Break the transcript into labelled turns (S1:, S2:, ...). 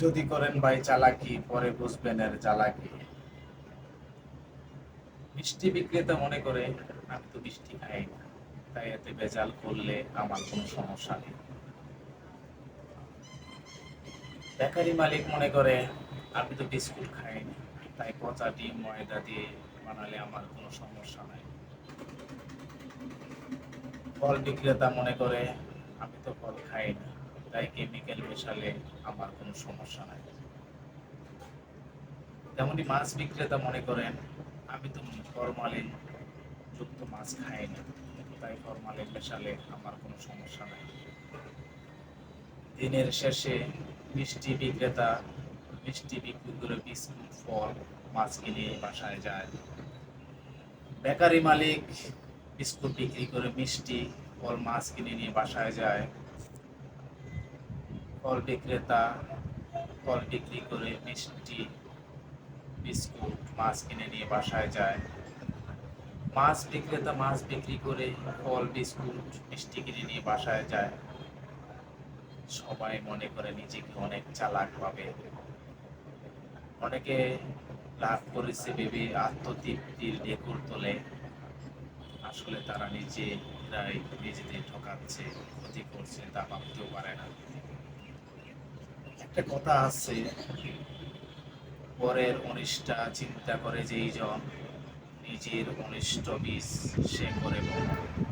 S1: যদি করেন ভাই চালাকি, পরে বুঝবেন এর চালাকি। মিষ্টি বিক্রেতা মনে করে, আমি তো মিষ্টি খাই না, তাই এতে বেজাল করলে আমার কোনো সমস্যা নেই। বেকারি মালিক মনে করে, আমি তো বিস্কুট খাই না, তাই পচা ডিম, ময়দা দিয়ে বানালে আমার কোনো সমস্যা নাই। ফল বিক্রেতা মনে করে, আমি তো ফল খাই না, তাই কেমিক্যাল মেশালে আমার কোনো সমস্যা নাই। তেমনি মাছ বিক্রেতা মনে করেন, আমি তো ফরমালিন যুক্ত মাছ খাই না, তাই ফরমালিন মেশালে আমার কোনো সমস্যা নাই। দিনের শেষে মিষ্টি বিক্রেতা, মিষ্টি বিক্রি করে বিস্কুট, ফল, মাছ কিনে বাসায় যায়। বেকারি মালিক বিস্কুট বিক্রি করে মিষ্টি, ফল, মাছ কিনে নিয়ে বাসায় যায়। ফল বিক্রেতা ফল বিক্রি করে মিষ্টি, বিস্কুট, মাছ কিনে নিয়ে বাসায় যায়। মাছ বিক্রেতা মাছ বিক্রি করে ফল, বিস্কুট, মিষ্টি কিনে নিয়ে বাসায় যায়। সবাই মনে করে নিজেকে অনেক চালাক ভাবে। অনেকে লাভ করেছে ভেবে আত্মতৃপ্তির ঢেকুর তোলে। আসলে তারা নিজেরাই নিজেদের ঠকাচ্ছে, ক্ষতি করছে তা ভাবতেও পারে না। একটা কথা আছে। পরের অনিষ্টা চিন্তা করে যেই জন নিজের অনিষ্ট বিষ সে করে বহন